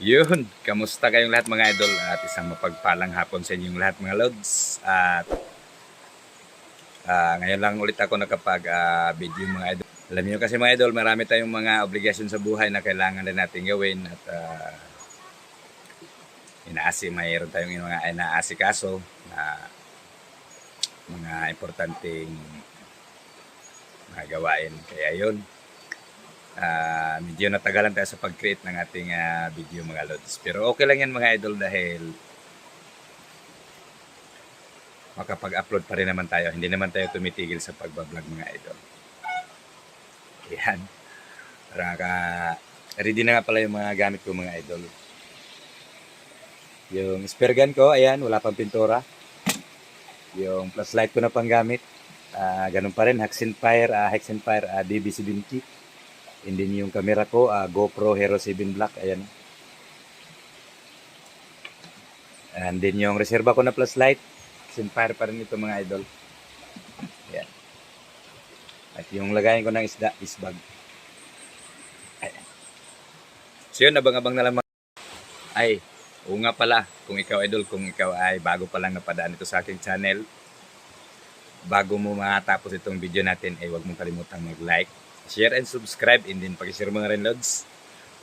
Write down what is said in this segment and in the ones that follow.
Yun, kamusta kayong lahat mga idol? At isang mapagpalang hapon sa inyong lahat mga lods. At ah, ngayon lang ulit ako nakapag ah, video mga idol. Alam niyo kasi mga idol, marami tayong mga obligasyon sa buhay na kailangan din natin gawin. At uh, inaasi, mayroon tayong mga inaasikaso na mga importanteng mga gawain. Kaya yun, Ah, medyo natagalan tayo sa pag-create ng ating ah, video mga lods. Pero okay lang yan mga idol dahil makapag-upload pa rin naman tayo. Hindi naman tayo tumitigil sa pagbablog mga idol. Yan. Para ka, ready na nga pala yung mga gamit ko mga idol. Yung spare gun ko, ayan, wala pang pintura. Yung flashlight ko na pang gamit. Ah, ganun pa rin, Haxenfire, uh, Haxenfire uh, DB70. And then yung camera ko, ah, GoPro Hero 7 Black, ayan. And then yung reserva ko na plus light, Sinfire pa rin ito mga idol. Ayan. At yung lagayan ko ng isda, isbag. Ayan. So yun, abang-abang na lang mga... Ay, oo nga pala, kung ikaw idol, kung ikaw ay bago pa lang napadaan ito sa aking channel, bago mo matapos itong video natin, ay huwag mong kalimutang mag-like, share and subscribe and then pag-share mo na rin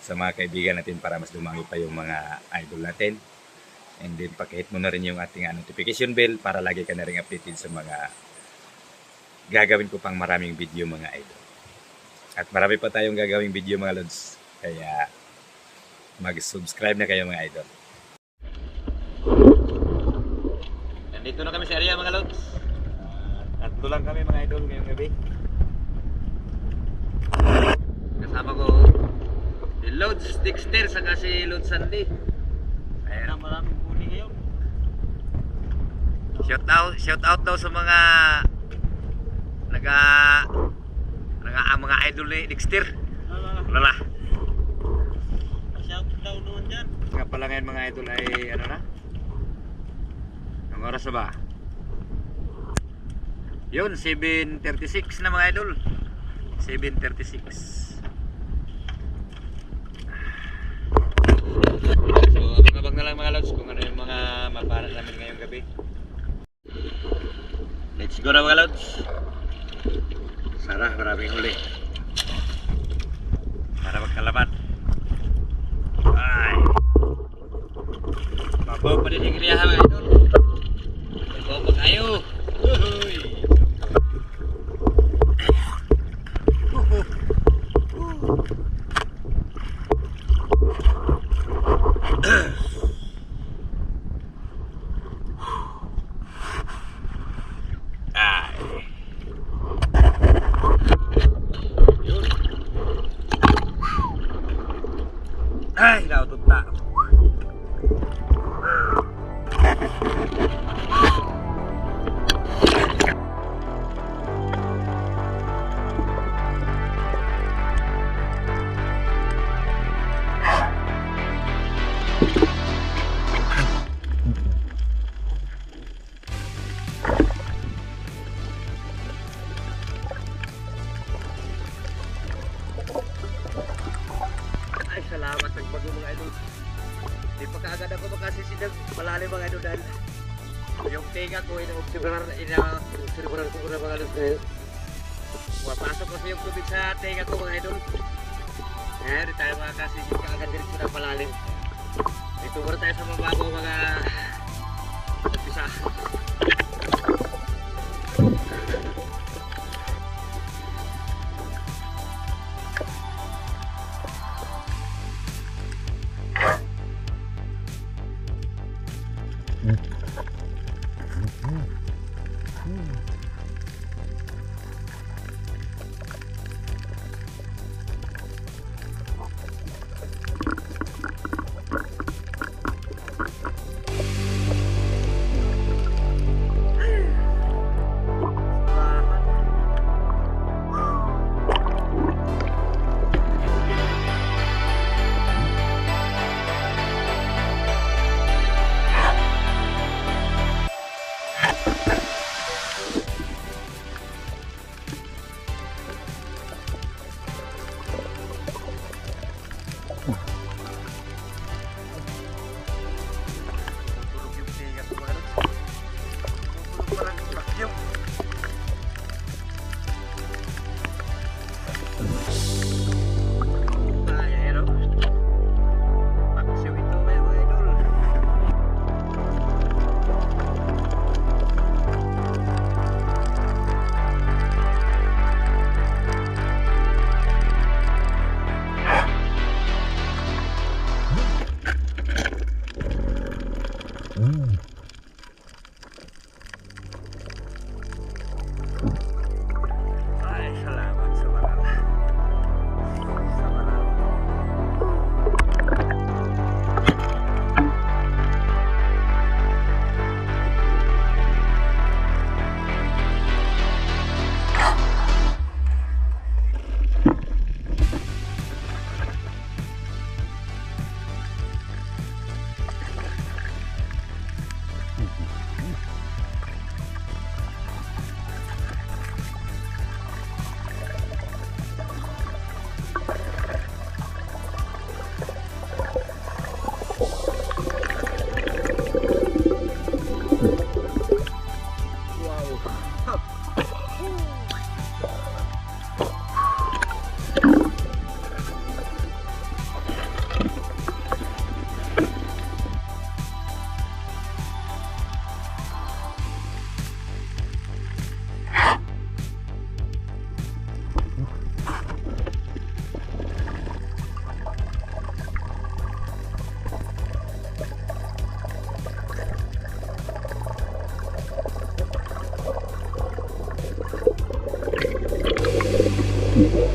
sa mga kaibigan natin para mas dumami pa yung mga idol natin. And then pakihit mo na rin yung ating ah, notification bell para lagi ka na rin updated sa mga gagawin ko pang maraming video mga idol. At marami pa tayong gagawing video mga lods. Kaya mag-subscribe na kayo mga idol. Nandito na kami sa area mga lods. Tatlo lang kami mga idol ngayong gabi. Kasama ko si Lods Dexter saka si Lods Sandy. Ayan. maraming huli ngayon. Shout out, shout out daw sa mga naga naga ang mga idol ni Dexter. Lala. Shout daw noon dyan. Nga pala ngayon mga idol ay ano na? Ang oras na ba? Yun, 7.36 na mga idol. 7.36. So, abang-abang na lang mga lods kung ano yung mga mapanan namin ngayong gabi. Let's go na mga lods. Sana maraming huli. Para magkalaban. Salamat ng bago mga idol. Di pa kaagad ako makasisidang malalim mga idol dahil yung tinga ko ina-observer, ina-observer ko na mga idol. Eh, Wapasok kasi yung tubig sa tinga ko mga idol. Eh, di tayo makasisid kaagad din sa malalim. Dito muna tayo sa mababaw mga Sa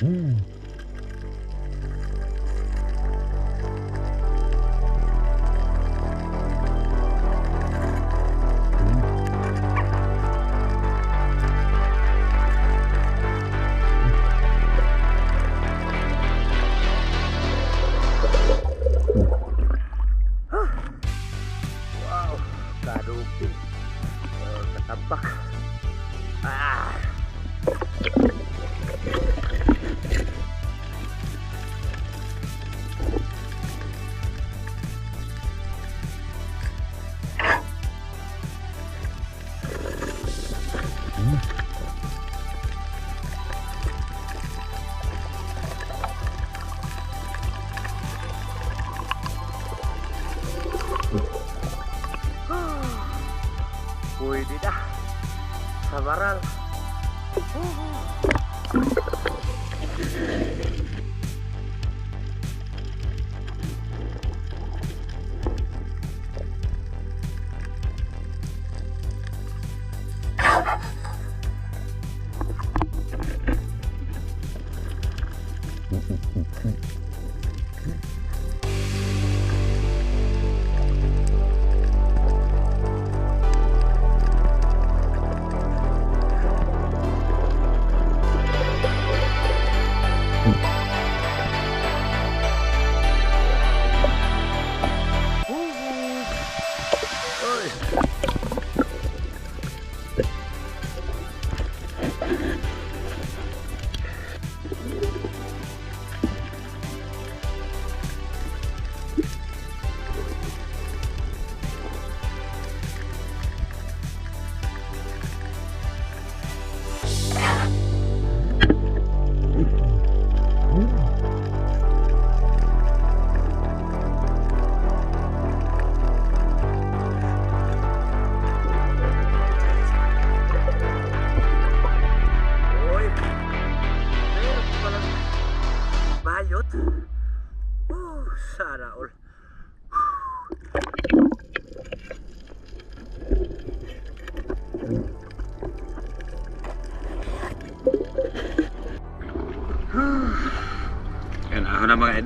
Mm.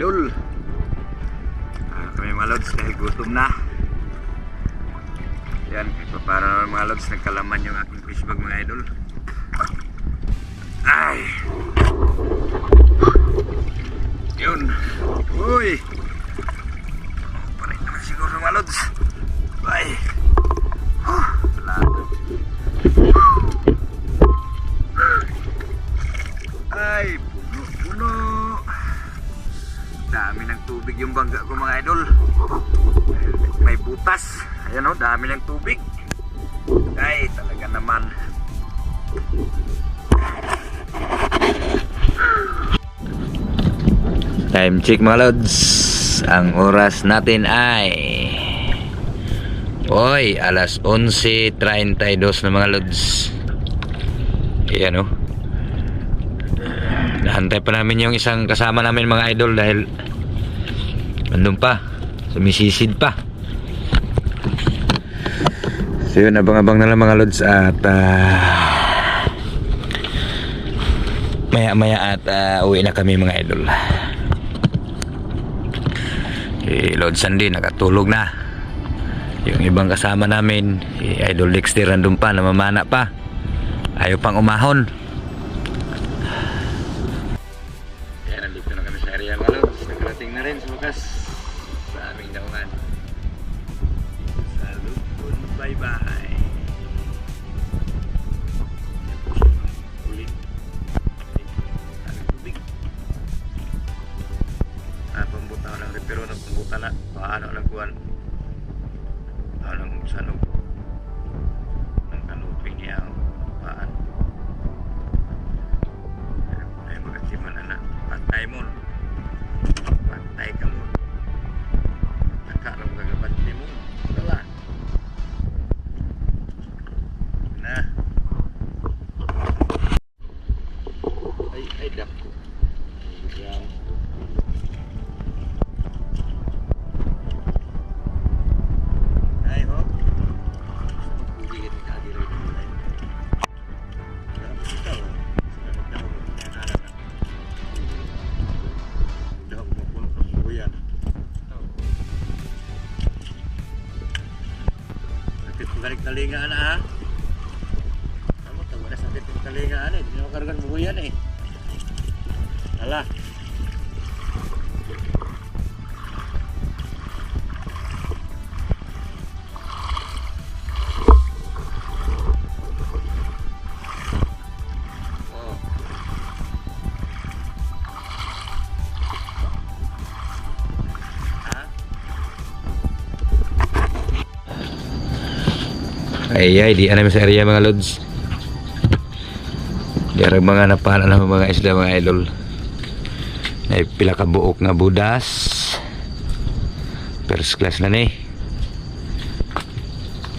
Idol. Ah, kami mga lods dahil gutom na. Yan, para mga lods nagkalaman yung aking fish bag mga idol. Ay! Yun. Uy! Palit naman siguro mga lods. Ay! Huh, wala. Tubig yung bangga ko mga idol. May butas. Ayan o, dami ng tubig. Ay, talaga naman. Time check mga lods. Ang oras natin ay Hoy, alas 11.32 na mga lods. Ayan oh. Nahantay pa namin yung isang kasama namin mga idol dahil nandun pa. Sumisisid pa. So yun, abang-abang na lang mga lods at ah, maya-maya at ah, uwi na kami mga idol. Si Lord Sandy nakatulog na. Yung ibang kasama namin, si Idol Dexter nandun pa, namamana pa. Ayaw pang umahon. Pambuta ko ng repero ng pambuta na. Paano ng kuwan? Paano ng sanog? Ng kanuping niya ang paan. Ay, mga siman na Patay mo. Patay ka mo. Nakakaram ka kapatid mo. Wala. Na. Ay, ay, dako. Yan. Talingaan na ha. Ano, tawa na sakit yung talingaan eh. Hindi na makargan buyan eh. Ala. Ay di ano sa area mga lods. Di arang mga napana ng mga isda mga idol. Ay pila ka buok nga budas. First class na ni.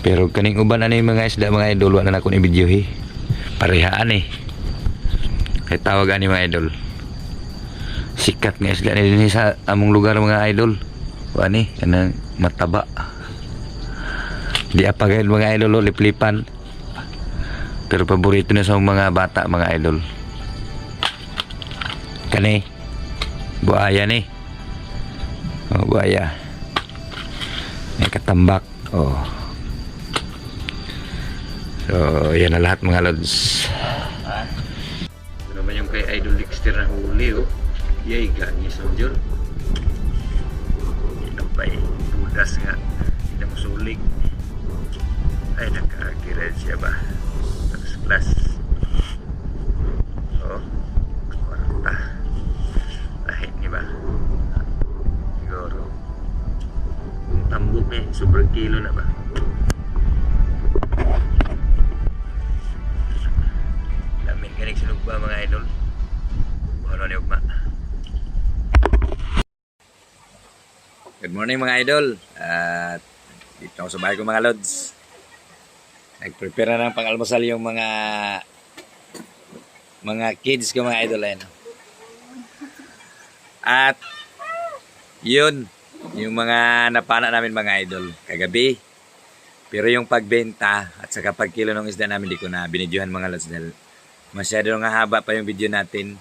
Pero kaning uban na ni mga isda mga idol wala na ako ni video hi. Parehaan eh. Kay tawagan ni mga idol. Sikat nga isda ni sa among lugar mga idol. Wani, kanang mataba. Di apa gayud mga idol oh, liplipan. Pero paborito na sa mga bata mga idol. Kani. Buaya ni. Oh, buaya. May katambak. Oh. So, yan na lahat mga lods. Ito naman yung kay Idol Dexter na huli oh. Yay, ganyi sa Diyon. Ito pa eh. Budas nga. Hindi mo sulig. Ay, nakakired siya ba? First class. Oh. Kwarta. Lahit ni ba? Siguro. Tambok eh. Sobrang kilo na ba? Lamin kanig sinugba mga idol. Ano ni ugma? Good morning mga idol. At dito ako sa bahay ko mga lods. Nag-prepare na ng pang-almusal yung mga mga kids ko mga idol ayun. At yun, yung mga napana namin mga idol kagabi. Pero yung pagbenta at saka pagkilo ng isda namin di ko na binidyohan mga lods dahil masyado nga haba pa yung video natin.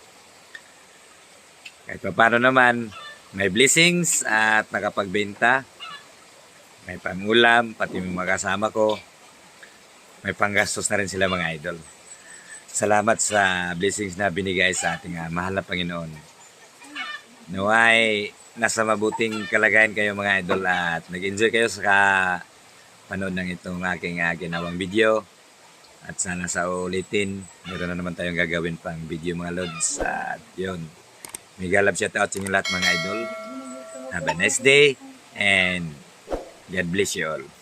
Kahit pa paano naman, may blessings at nakapagbenta. May pangulam, pati yung mga kasama ko. May panggastos na rin sila mga idol. Salamat sa blessings na binigay sa ating ah, mahal na Panginoon. Naway, nasa mabuting kalagayan kayo mga idol at nag-enjoy kayo sa panood ng itong aking ah, ginawang video. At sana sa ulitin, meron na naman tayong gagawin pang video mga lods. At yun, mega love shout out sa inyo lahat mga idol. Have a nice day and God bless you all.